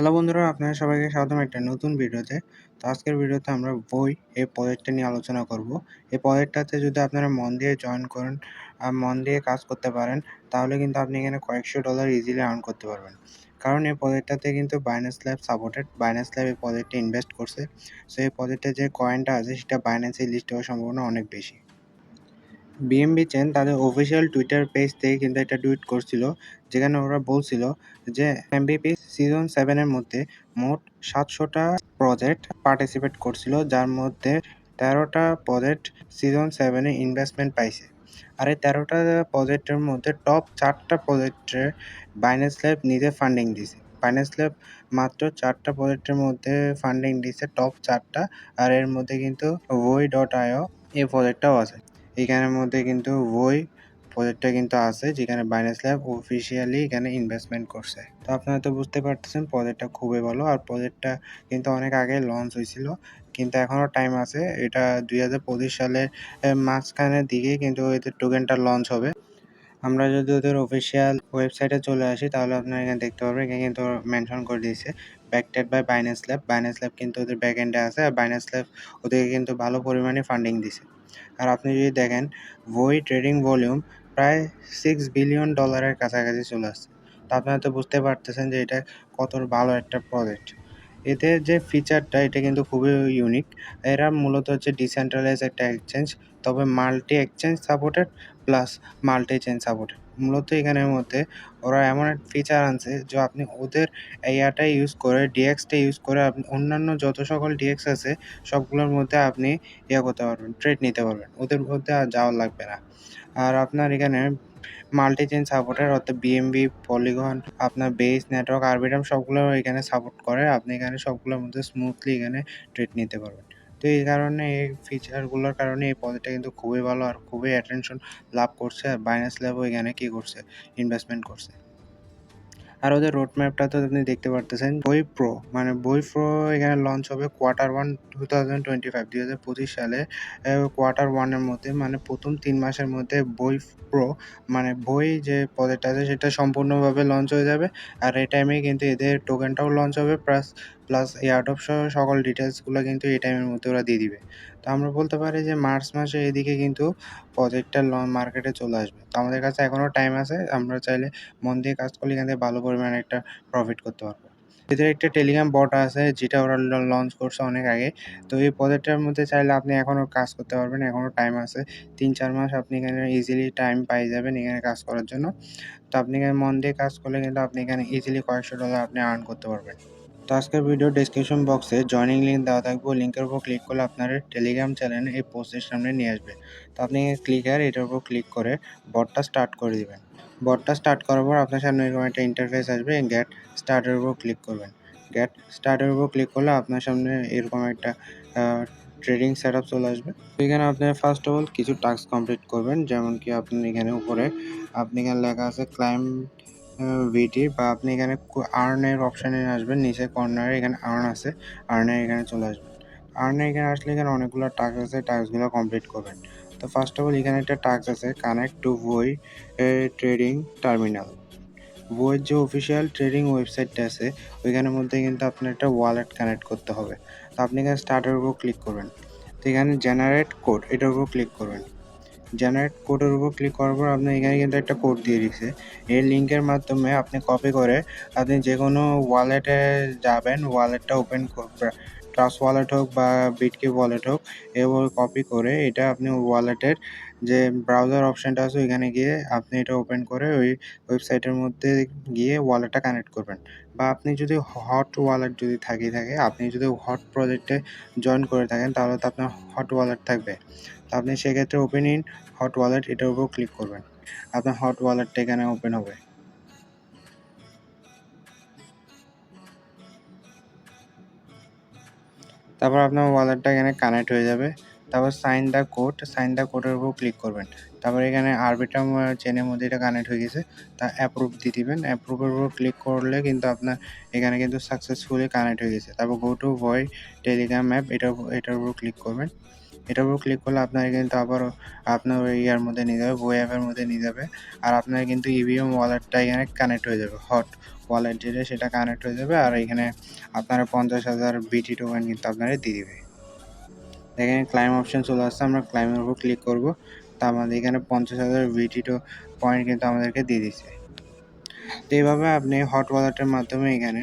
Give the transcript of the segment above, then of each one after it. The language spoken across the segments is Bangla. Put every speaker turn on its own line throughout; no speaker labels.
হ্যালো বন্ধুরা আপনারা সবাইকে স্বাগতম একটা নতুন ভিডিওতে। তো আজকের ভিডিওতে আমরা বই, এই প্রজেক্টটা নিয়ে আলোচনা করব। এই প্রজেক্টটাতে যদি আপনারা মন দিয়ে জয়েন করেন, আর মন দিয়ে কাজ করতে পারেন, তাহলে কিন্তু আপনি এখানে কয়েকশো ডলার ইজিলি আর্ন করতে পারবেন। কারণ এই প্রজেক্টটাতে কিন্তু Binance lab supported Binance lab এই প্রজেক্টে ইনভেস্ট করছে। সো এই প্রজেক্টে যে কয়েনটা আছে, সেটা বাইন্যান্সে লিস্ট হওয়ার সম্ভাবনা অনেক বেশি। বিএমবি চেন তাদের অফিসিয়াল টুইটার পেজ থেকে কিন্তু একটা টুইট করছিল। যেখানে ওরা বলছিল যে এমবিপি সিজন সেভেনের মধ্যে মোট সাতশোটা প্রজেক্ট পার্টিসিপেট করছিল, যার মধ্যে তেরোটা প্রজেক্ট সিজন সেভেনে ইনভেস্টমেন্ট পাইছে। আর এই তেরোটা প্রজেক্টের মধ্যে টপ চারটা প্রজেক্টের বাইন্যান্স ল্যাব নিজে ফান্ডিং দিছে। বাইন্যান্স ল্যাব মাত্র চারটা প্রজেক্টের মধ্যে ফান্ডিং দিছে টপ চারটা, আর এর মধ্যে কিন্তু ওই ডট আইও এই প্রজেক্টটাও আছে। এখানের মধ্যে কিন্তু বই প্রজেক্টটা কিন্তু আছে, যেখানে বাইন্যান্স ল্যাব অফিসিয়ালি এখানে ইনভেস্টমেন্ট করছে। তো আপনারা তো বুঝতে পারতেছেন প্রজেক্টটা খুবই ভালো। আর প্রজেক্টটা কিন্তু অনেক আগে লঞ্চ হয়েছিল, কিন্তু এখনও টাইম আছে। এটা দুই হাজার পঁচিশ সালের মাঝখানের দিকে কিন্তু এদের টোকেনটা লঞ্চ হবে। আমরা যদি ওদের অফিসিয়াল ওয়েবসাইটে চলে আসি, তাহলে আপনারা এখানে দেখতে পারবেন, এখানে কিন্তু মেনশন করে দিয়েছে backed by Binance lab Binance lab কিন্তু ওদের ব্যাক এন্ডে আছে, আর বাইন্যান্স ল্যাব ওদেরকে কিন্তু ভালো পরিমাণে ফান্ডিং দিছে। আর আপনি যদি দেখেন বই ট্রেডিং ভলিউম প্রায় সিক্স বিলিয়ন ডলারের কাছাকাছি চলে আসছে। তো আপনারা তো বুঝতে পারতেছেন যে এটা কত ভালো একটা প্রজেক্ট এতে যে ফিচারটা এটা কিন্তু খুবই ইউনিক এরা মূলত হচ্ছে ডিসেন্ট্রালাইজ একটা এক্সচেঞ্জ তবে multi exchange supported plus multi change supported মূলত এখানের মধ্যে ওরা এমন এক ফিচার আনছে যে আপনি ওদের এআটা ইউজ করে ডিএক্সটা ইউজ করে আপনি অন্যান্য যত সকল ডিএক্স আছে, সবগুলোর মধ্যে আপনি ইয়ে করতে পারবেন ট্রেড নিতে পারবেন। ওদের মধ্যে আর যাওয়া লাগবে না। আর আপনার এখানে মাল্টি চেন সাপোর্টার অর্থাৎ বিএমবি পলিগন আপনার বেস নেটওয়ার্ক আরবিটাম সবগুলো এখানে সাপোর্ট করে। আপনি এখানে সবগুলোর মধ্যে স্মুথলি এখানে ট্রেড নিতে পারবেন। তো এই কারণে এই ফিচারগুলোর কারণে এই পদটা কিন্তু খুবই ভালো আর খুবই অ্যাটেনশন লাভ করছে। আর বাইনাস ল্যাবও এখানে কী করছে? ইনভেস্টমেন্ট করছে। আর ওদের রোড ম্যাপটা তো আপনি দেখতে পারতেছেন। বই প্রো মানে বই প্রো এখানে লঞ্চ হবে quarter one two thousand twenty five দুই হাজার পঁচিশ সালে। কোয়ার্টার ওয়ানের মধ্যে মানে প্রথম তিন মাসের মধ্যে বই প্রো মানে বই যে প্রজেক্ট আছে, সেটা সম্পূর্ণভাবে লঞ্চ হয়ে যাবে। আর এই টাইমে কিন্তু এদের টোকেনটাও লঞ্চ হবে প্লাস প্লাস এয়ারডপ সহ সকল ডিটেলসগুলো কিন্তু এই টাইমের মধ্যে ওরা দিয়ে দিবে। তো আমরা বলতে পারি যে মার্চ মাসে এদিকে কিন্তু প্রজেক্টটা মার্কেটে চলে আসবে। তো আমাদের কাছে এখনও টাইম আছে, আমরা চাইলে মন দিয়ে কাজ করলে এখান থেকে ভালো পরিমাণে একটা প্রফিট করতে পারব। এদের একটা টেলিগ্রাম বট আছে, যেটা ওরা লঞ্চ করছে অনেক আগে। তো এই প্রজেক্টটার মধ্যে চাইলে আপনি এখনও কাজ করতে পারবেন এখনও টাইম আছে। তিন, চার মাস আপনি এখানে ইজিলি টাইম পাই যাবেন এখানে কাজ করার জন্য। তো আপনি এখানে মন দিয়ে কাজ করলে কিন্তু আপনি এখানে ইজিলি কয়েকশো ডলার আপনি আর্ন করতে পারবেন। তো আজকের ভিডিও ডিসক্রিপশন বক্সে জয়নিং লিঙ্ক দেওয়া থাকবে। লিঙ্কের উপর ক্লিক করলে আপনার টেলিগ্রাম চ্যানেলে এই পোস্টের সামনে নিয়ে আসবে। তো আপনি ক্লিক আর এটার উপর ক্লিক করে বটটা স্টার্ট করে দিবেন। বটটা স্টার্ট করার পর আপনার সামনে এরকম একটা ইন্টারফেস আসবে গেট স্টার্টের উপর ক্লিক করবেন। গেট স্টার্টের উপর ক্লিক করলে আপনার সামনে এরকম একটা ট্রেডিং সেট আপ চলে আসবে। এখানে আপনি ফার্স্ট অফ অল কিছু টাস্ক কমপ্লিট করবেন। যেমন কি আপনি এখানে উপরে, আপনি এখানে লেখা আছে ক্লাইম ভিটি বা আপনি এখানে আর্নের অপশানে আসবেন, নিচে কর্নারে এখানে আর্ন আছে আর্নের এখানে চলে আসবেন। আর্নে এখানে আসলে এখানে অনেকগুলো টাস্ক আছে টাস্কগুলো কমপ্লিট করবেন। তো ফার্স্ট অফ অল এখানে একটা টাস্ক আছে কানেক্ট টু বই ট্রেডিং টার্মিনাল বইয়ের যে অফিসিয়াল ট্রেডিং ওয়েবসাইটটা আছে, ওইখানের মধ্যে কিন্তু আপনার একটা ওয়ালেট কানেক্ট করতে হবে। তো আপনি এখানে স্টার্টের উপর ক্লিক করবেন। তো এখানে জেনারেট কোড এটার উপর ক্লিক করবেন। জেনারেট কোডের উপর ক্লিক করার পর আপনি এখানে কিন্তু একটা কোড দিয়ে দিচ্ছে এই লিঙ্কের মাধ্যমে আপনি কপি করে আপনি যে কোনো ওয়ালেটে যাবেন ওয়ালেটটা ওপেন ট্রাস্ট ওয়ালেট হোক বা বিটকি ওয়ালেট হোক এভাবে কপি করে এটা আপনি ওয়ালেটের যে ব্রাউজার অপশানটা আছে ওইখানে গিয়ে আপনি এটা ওপেন করে ওই ওয়েবসাইটের মধ্যে গিয়ে ওয়ালেটটা কানেক্ট করবেন। বা আপনি যদি হট ওয়ালেট যদি থাকে থাকে, আপনি যদি হট প্রজেক্টে জয়েন করে থাকেন, তাহলে তো আপনার হট ওয়ালেট থাকবে। তো আপনি সেক্ষেত্রে ওপেন ইন হট ওয়ালেট এটার উপর ক্লিক করবেন। আপনার হট ওয়ালেটটা এখানে ওপেন হবে। তারপর আপনার ওয়ালেটটা এখানে কানেক্ট হয়ে যাবে। তারপর sign the code sign the কোডের উপর ক্লিক করবেন। তারপর এখানে আরবিটাম চেনের মধ্যে এটা কানেক্ট হয়ে গেছে। তা অ্যাপ্রুভ দিয়ে দিবেন। অ্যাপ্রুভের উপর ক্লিক করলে কিন্তু আপনার এখানে কিন্তু সাকসেসফুলি কানেক্ট হয়ে গেছে। তারপর গো টু ভয় টেলিগ্রাম অ্যাপ এটার এটার উপর ক্লিক করবেন। এটার উপর ক্লিক করলে আপনার কিন্তু আবার আপনার ইয়ার মধ্যে নিয়ে যাবে বই অ্যাপের মধ্যে নিয়ে যাবে। আর আপনার কিন্তু ইভিএম ওয়ালেটটা এখানে কানেক্ট হয়ে যাবে। হট ওয়ালেট যেটা, সেটা কানেক্ট হয়ে যাবে। আর এখানে আপনারা পঞ্চাশ হাজার বিটি টোকেন কিন্তু আপনারা দিয়ে দিবে। এখানে ক্লাইম অপশন চলে আসছে, আমরা ক্লাইমের উপর ক্লিক করব। তা আমাদের এখানে পঞ্চাশ হাজার ভিটিটো পয়েন্ট কিন্তু আমাদেরকে দিয়ে দিচ্ছে তো এইভাবে আপনি হট ওয়ালেটের মাধ্যমে এখানে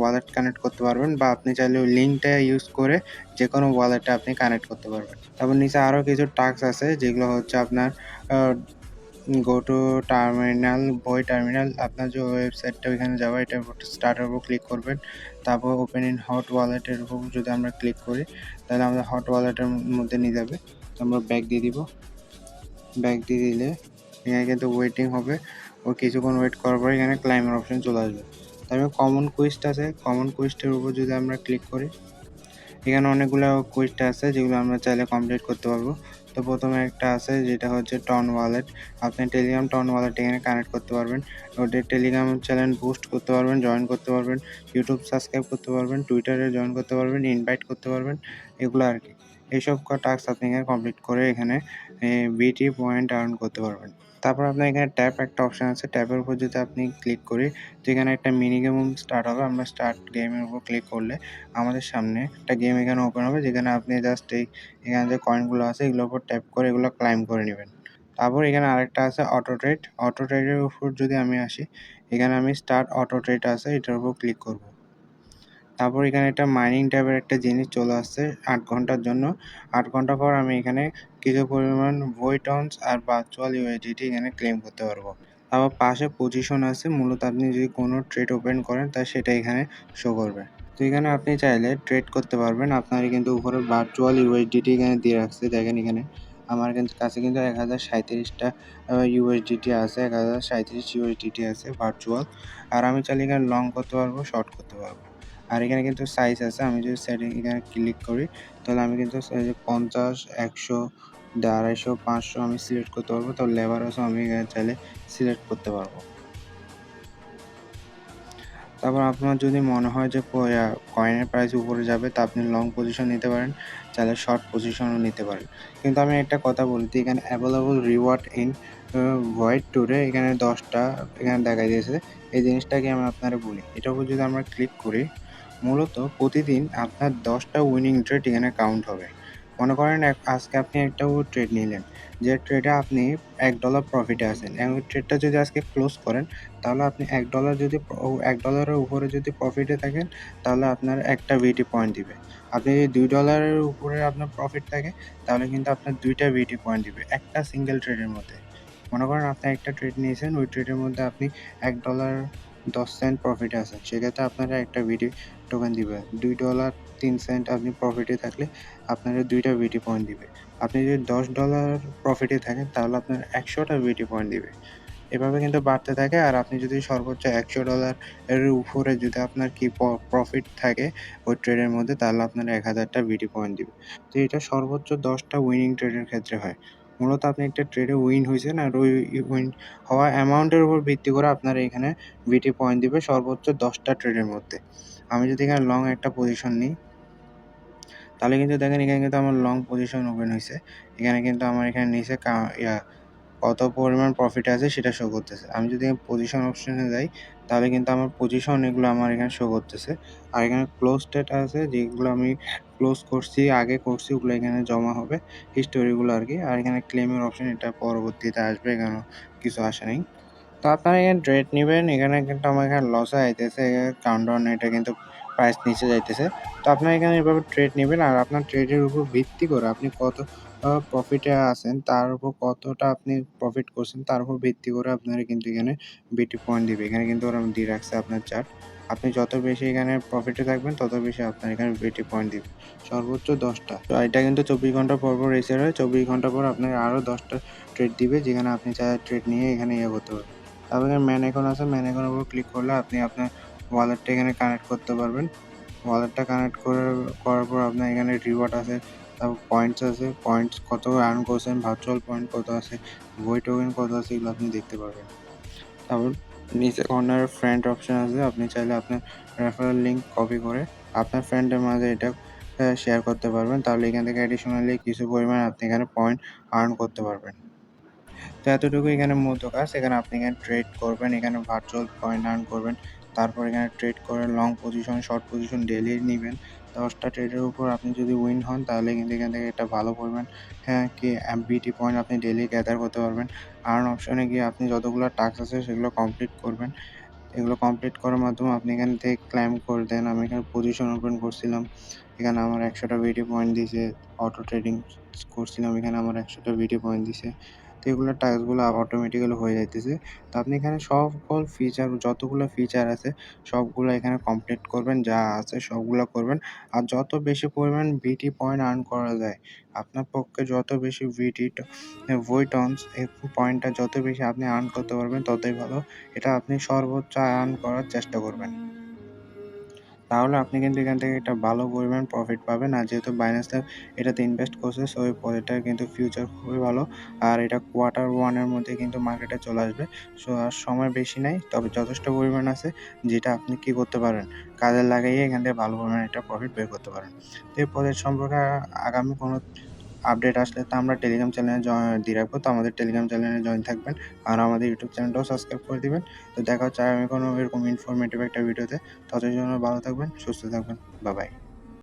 ওয়ালেট কানেক্ট করতে পারবেন বা আপনি চাইলে ওই লিঙ্কটা ইউজ করে যে কোনো ওয়ালেটে আপনি কানেক্ট করতে পারবেন। তারপর নিচে আরও কিছু টাস্ক আছে, যেগুলো হচ্ছে আপনার গো টু টার্মিনাল বই টার্মিনাল আপনার যে ওয়েবসাইটটা ওইখানে যাবে এটার উপর স্টার্টের উপর ক্লিক করবেন। তারপর ওপেন ইন হট ওয়ালেটের উপর যদি আমরা ক্লিক করি, তাহলে আমাদের হট ওয়ালেটের মধ্যে নিয়ে যাবে। আমরা ব্যাগ দিয়ে দিব। ব্যাগ দিয়ে দিলে এখানে কিন্তু ওয়েটিং হবে। ও কিছুক্ষণ ওয়েট করার পর এখানে ক্লাইমের অপশন চলে আসবে। তারপরে কমন কুইস্ট আছে। কমন কুইস্টের উপর যদি আমরা ক্লিক করি, এখানে অনেকগুলো কুইস্ট আছে যেগুলো আমরা চাইলে কমপ্লিট করতে পারব। তো প্রথমে একটা আছে, যেটা হচ্ছে টন ওয়ালেট আপনি টেলিগ্রাম টন ওয়ালেট এখানে কানেক্ট করতে পারবেন। ওদের টেলিগ্রাম চ্যানেল বুস্ট করতে পারবেন জয়েন করতে পারবেন ইউটিউব সাবস্ক্রাইব করতে পারবেন টুইটারে জয়েন করতে পারবেন ইনভাইট করতে পারবেন, এগুলো আর কি। এইসব টাস্ক আপনি এখানে কমপ্লিট করে এখানে বিটি পয়েন্ট আর্ন করতে পারবেন। তারপর আপনার এখানে ট্যাপ একটা অপশান আছে। ট্যাপের উপর যদি আপনি ক্লিক করি, তো এখানে একটা মিনি গেম স্টার্ট হবে। আমরা স্টার্ট গেমের উপর ক্লিক করলে আমাদের সামনে একটা গেম এখানে ওপেন হবে, যেখানে আপনি জাস্ট এই, এখানে যে কয়েনগুলো আছে এগুলোর উপর ট্যাপ করে এগুলো ক্লাইম করে নেবেন। তারপর এখানে আরেকটা আছে অটো ট্রেড অটো ট্রেডের উপর যদি আমি আসি, এখানে আমি স্টার্ট অটো ট্রেড আছে, এটার উপর ক্লিক করব। তারপর এখানে একটা মাইনিং টাইপের একটা জিনিস চলে আসছে আট ঘণ্টার জন্য। আট ঘণ্টা পর আমি এখানে কিছু পরিমাণ ভোইটনস আর ভার্চুয়াল ইউএসডিটি এখানে ক্লেম করতে পারব। তারপর পাশে পজিশন আছে, মূলত আপনি যদি কোনো ট্রেড ওপেন করেন, তা সেটা এখানে শো করবে। তো এখানে আপনি চাইলে ট্রেড করতে পারবেন। আপনার কিন্তু উপরে ভার্চুয়াল ইউএসডিটি এখানে দিয়ে রাখছে। দেখেন এখানে আমার কাছে কিন্তু এক হাজার সাঁত্রিশটা ইউএসডিটি আছে, এক হাজার সাঁত্রিশ ইউএসডিটি আছে ভার্চুয়াল আর আমি চাইলে এখানে লং করতে পারব শর্ট করতে পারব। আর এখানে কিন্তু সাইজ আছে, আমি যদি সেটিং এখানে ক্লিক করি, তাহলে আমি কিন্তু পঞ্চাশ, একশো, আড়াইশো, পাঁচশো আমি সিলেক্ট করতে পারব, তো লেবারসও আমি এখানে চাইলে সিলেক্ট করতে পারব। তারপর আপনার যদি মনে হয় যে কয়েনের প্রাইস উপরে যাবে, তা আপনি লং পজিশন নিতে পারেন, চাইলে শর্ট পজিশনও নিতে পারেন। কিন্তু আমি একটা কথা বলতে এখানে অ্যাভেলেবল রিওয়ার্ড ইন হোয়াইট ট্যুরে এখানে দশটা এখানে দেখা দিয়েছে। এই জিনিসটাকে আমি আপনারা বলি? এটার উপর যদি আমরা ক্লিক করি মূলত প্রতিদিন আপনার দশটা উইনিং ট্রেড এখানে কাউন্ট হবে। মনে করেন আজকে আপনি একটা ট্রেড নিলেন, যে ট্রেডে আপনি এক ডলার প্রফিটে আছেন। এবং ট্রেডটা যদি আজকে ক্লোজ করেন, তাহলে আপনি এক ডলার যদি এক ডলারের উপরে যদি প্রফিটে থাকেন, তাহলে আপনার একটা ভিটি পয়েন্ট দিবে। আপনি যদি দুই ডলারের উপরে আপনার প্রফিট থাকে, তাহলে কিন্তু আপনার দুইটা ভিটি পয়েন্ট দিবে, একটা সিঙ্গেল ট্রেডের মধ্যে। মনে করেন আপনি একটা ট্রেড নিয়েছেন, ওই ট্রেডের মধ্যে আপনি এক ডলার দশ সেন্ট প্রফিটে আছেন সেক্ষেত্রে আপনারা একটা ভিটি টোকেন দিবে। দুই ডলার তিন সেন্ট আপনি প্রফিটে থাকলে আপনারা দুইটা ভিটি পয়েন্ট দিবে। আপনি যদি দশ ডলার প্রফিটে থাকেন, তাহলে আপনার একশোটা ভিটি পয়েন্ট দিবে। এভাবে কিন্তু বাড়তে থাকে। আর আপনি যদি সর্বোচ্চ একশো ডলার এর উপরে যদি আপনার কি প্রফিট থাকে ওই ট্রেডের মধ্যে, তাহলে আপনার এক হাজারটা ভিটি পয়েন্ট দিবে। তো এটা সর্বোচ্চ দশটা উইনিং ট্রেডের ক্ষেত্রে হয়। মূলত আপনি একটা ট্রেডে উইন হয়েছেন আর ওই উইন হওয়া অ্যামাউন্টের উপর ভিত্তি করে আপনারা এখানে বিটি পয়েন্ট দিবে সর্বোচ্চ দশটা ট্রেডের মধ্যে। আমি যদি এখানে লং একটা পজিশন নিই, তাহলে কিন্তু দেখেন এখানে কিন্তু আমার লং পজিশন ওপেন হয়েছে। এখানে কিন্তু আমার এখানে নিচে ইয়া কত পরিমাণ প্রফিট আছে সেটা শো করতেছে। আমি যদি পজিশন অপশনে যাই, তাহলে কিন্তু আমার পজিশন এগুলো আমার এখানে শো করতেছে। আর এখানে ক্লোজ ডেট আছে, যেগুলো আমি ক্লোজ করছি, আগে করছি, ওগুলো এখানে জমা হবে। হিস্টোরিগুলো আর কি। আর এখানে ক্লেমের অপশন এটা পরবর্তীতে আসবে এখানে কিছু আসে নাই। তো আপনারা এখানে ট্রেড নেবেন। এখানে কিন্তু আমার এখানে লসে আইতেছে। কাউন্টার এটা কিন্তু প্রাইস নিচে যাইতেছে। তো আপনার এখানে এভাবে ট্রেড নেবেন। আর আপনার ট্রেডের উপর ভিত্তি করে আপনি কত প্রফিটে আছেন, তার উপর কতটা আপনি প্রফিট করছেন, তার উপর ভিত্তি করে আপনারা কিন্তু এখানে বিটি পয়েন্ট দিবে। এখানে কিন্তু ওরা দিয়ে রাখছে আপনার চার্ট আপনি যত বেশি এখানে প্রফিটে থাকবেন, তত বেশি আপনার এখানে বিটি পয়েন্ট দিবে। সর্বোচ্চ দশটা। তো এটা কিন্তু চব্বিশ ঘণ্টা পর পর রেসের হয়। চব্বিশ ঘণ্টা পর আপনাকে আরও দশটা ট্রেড দিবে, যেখানে আপনি চাই ট্রেড নিয়ে এখানে ইয়ে করতে পারবেন। তারপর ম্যান এখন আছে। ম্যান এখনের উপর ক্লিক করলে আপনি আপনার ওয়ালেটটা এখানে কানেক্ট করতে পারবেন। ওয়ালেটটা কানেক্ট করার করার পর আপনার এখানে রিওয়ার্ড আছে, তারপর পয়েন্টস আছে পয়েন্টস কত আর্ন করছেন ভার্চুয়াল পয়েন্ট কত আছে বই টোকেন কত আছে, এগুলো আপনি দেখতে পারবেন। তারপর নিচে কর্নার ফ্রেন্ড অপশন আছে, আপনি চাইলে আপনার রেফারেল লিঙ্ক কপি করে আপনার ফ্রেন্ডের মাঝে এটা শেয়ার করতে পারবেন। তাহলে এখান থেকে অ্যাডিশনালি কিছু পরিমাণ আপনি এখানে পয়েন্ট আর্ন করতে পারবেন। তো এতটুকু এখানে মূলত কাজ এখানে আপনি এখানে ট্রেড করবেন, এখানে ভার্চুয়াল পয়েন্ট আর্ন করবেন। তারপর এখানে ট্রেড করে long position short position daily নেবেন। দশটা ট্রেডের উপর আপনি যদি উইন হন, তাহলে কিন্তু এখান থেকে একটা ভালো পরিমাণ হ্যাঁ কি বিটি পয়েন্ট আপনি ডেলি গ্যাদার করতে পারবেন। আর্ন অপশনে গিয়ে আপনি যতগুলো টাস্ক আছে, সেগুলো কমপ্লিট করবেন। এগুলো কমপ্লিট করার মাধ্যমে আপনি এখান থেকে ক্লাইম করে দেন। আমি এখানে পজিশন ওপেন করছিলাম। এখানে আমার একশোটা বিটি পয়েন্ট দিছে। অটো ট্রেডিং করছিলাম। এখানে আমার একশোটা বিটি পয়েন্ট দিছে। এগুলো টাস্কগুলো অটোমেটিক্যালি হয়ে যাইতেছে। তো আপনি এখানে সকল ফিচার যতগুলো ফিচার আছে, সবগুলো এখানে কমপ্লিট করবেন, যা আছে সবগুলো করবেন। আর যত বেশি পরিমাণ বিটি পয়েন্ট আর্ন করা যায়, আপনার পক্ষে যত বেশি বিটি ভোইটনস এই পয়েন্টটা যত বেশি আপনি আর্ন করতে পারবেন, ততই ভালো। এটা আপনি সর্বোচ্চ আর্ন করার চেষ্টা করবেন। তাহলে আপনি কিন্তু এখান থেকে একটা ভালো পরিমাণ প্রফিট পাবেন। আর যেহেতু বাইন্যান্স এটাতে ইনভেস্ট করছে সো এই প্রজেক্টটার কিন্তু ফিউচার খুবই ভালো। আর এটা কোয়ার্টার ওয়ানের মধ্যে কিন্তু মার্কেটে চলে আসবে। সো আর সময় বেশি নাই, তবে যথেষ্ট পরিমাণ আছে যেটা আপনি কি করতে পারেন। কাজে লাগাইয়ে এখান থেকে ভালো পরিমাণ একটা প্রফিট বের করতে পারেন। তো এই প্রজেক্ট সম্পর্কে আগামী কোনো আপডেট আসলে তো আমরা টেলিগ্রাম চ্যানেলে দিয়ে রাখব, তো আমাদের টেলিগ্রাম চ্যানেলে জয়েন থাকবেন আর আমাদের ইউটিউব চ্যানেলটাও সাবস্ক্রাইব করে দেবেন। তো দেখা হচ্ছে আমি কোনো এরকম ইনফরমেটিভ একটা ভিডিওতে ততদিন জন্য ভালো থাকবেন, সুস্থ থাকবেন। বাবাই